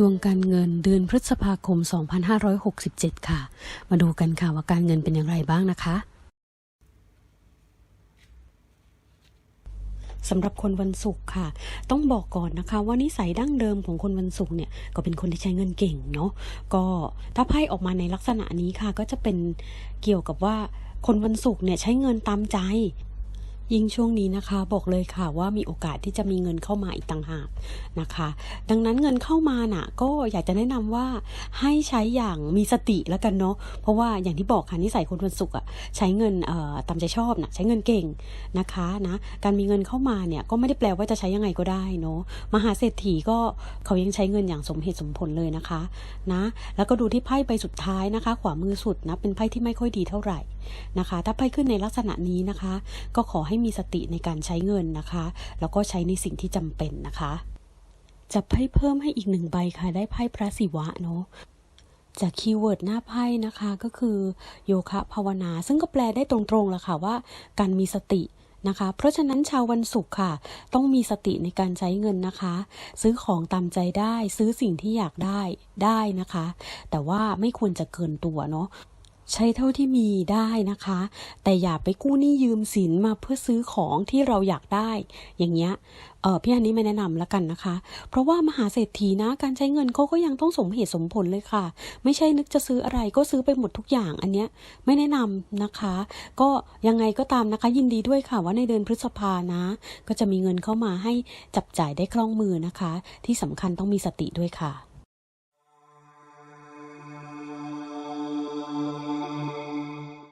ดวงการเงินเดือนพฤษภาคม 2567 ค่ะ มาดูกันค่ะว่าการเงินเป็นอย่างไรบ้างนะคะสำหรับคนวันศุกร์ค่ะ ต้องบอกก่อนนะคะ ว่านิสัยดั้งเดิมของคนวันศุกร์เนี่ยก็เป็นคนที่ใช้เงินเก่งเนาะก็ถ้าไพ่ออกมาในลักษณะนี้ค่ะ ก็จะเป็นเกี่ยวกับว่าคนวันศุกร์เนี่ยใช้เงินตามใจ ยิ่งช่วงนี้นะคะ บอกเลยค่ะว่ามีโอกาสที่จะมีเงินเข้ามาอีกต่างหากนะคะ ดังนั้นเงินเข้ามาน่ะ ก็อยากจะแนะนำว่าให้ใช้อย่างมีสติแล้วกันเนาะเพราะว่าอย่างที่บอกค่ะนิสัยคนวันศุกร์อะใช้เงินเอ่อตามใจชอบนะใช้เงินเก่งนะคะนะการมีเงินเข้ามาเนี่ยก็ไม่ได้แปลว่าจะใช้ยังไงก็ได้เนาะมหาเศรษฐีก็เขายังใช้เงินอย่างสมเหตุสมผลเลยนะคะนะแล้วก็ดูที่ไพ่ใบสุดท้ายนะคะ ขวามือสุดนะเป็นไพ่ที่ไม่ค่อยดีเท่าไหร่นะคะ ถ้าไพ่ขึ้นในลักษณะนี้นะคะ ก็ขอให้มีสติในการใช้เงินนะคะ แล้วก็ใช้ในสิ่งที่จำเป็นนะคะจะไพ่เพิ่มให้อีกหนึ่งใบค่ะ ได้ไพ่พระศิวะเนาะจากคีย์เวิร์ดหน้าไพ่นะคะก็คือโยคะภาวนา ซึ่งก็แปลได้ตรงๆแหละค่ะว่าการมีสตินะคะ เพราะฉะนั้นชาววันศุกร์ค่ะ ต้องมีสติในการใช้เงินนะคะ ซื้อของตามใจได้ซื้อสิ่งที่อยากได้ได้นะคะ แต่ว่าไม่ควรจะเกินตัวเนาะ ใช้เท่าที่มีได้นะคะ แต่อย่าไปกู้หนี้ยืมสินมาเพื่อซื้อของที่เราอยากได้ อย่างเงี้ยเออพี่อันนี้ไม่แนะนำแล้วกันนะคะ เพราะว่ามหาเศรษฐีนะ การใช้เงินเขาก็ยังต้องสมเหตุสมผลเลยค่ะ ไม่ใช่นึกจะซื้ออะไรก็ซื้อไปหมดทุกอย่างอันเนี้ยไม่แนะนำนะคะ ก็ยังไงก็ตามนะคะ ยินดีด้วยค่ะว่าในเดือนพฤษภานะ ก็จะมีเงินเข้ามาให้จับจ่ายได้คล่องมือนะคะ ที่สำคัญต้องมีสติด้วยค่ะ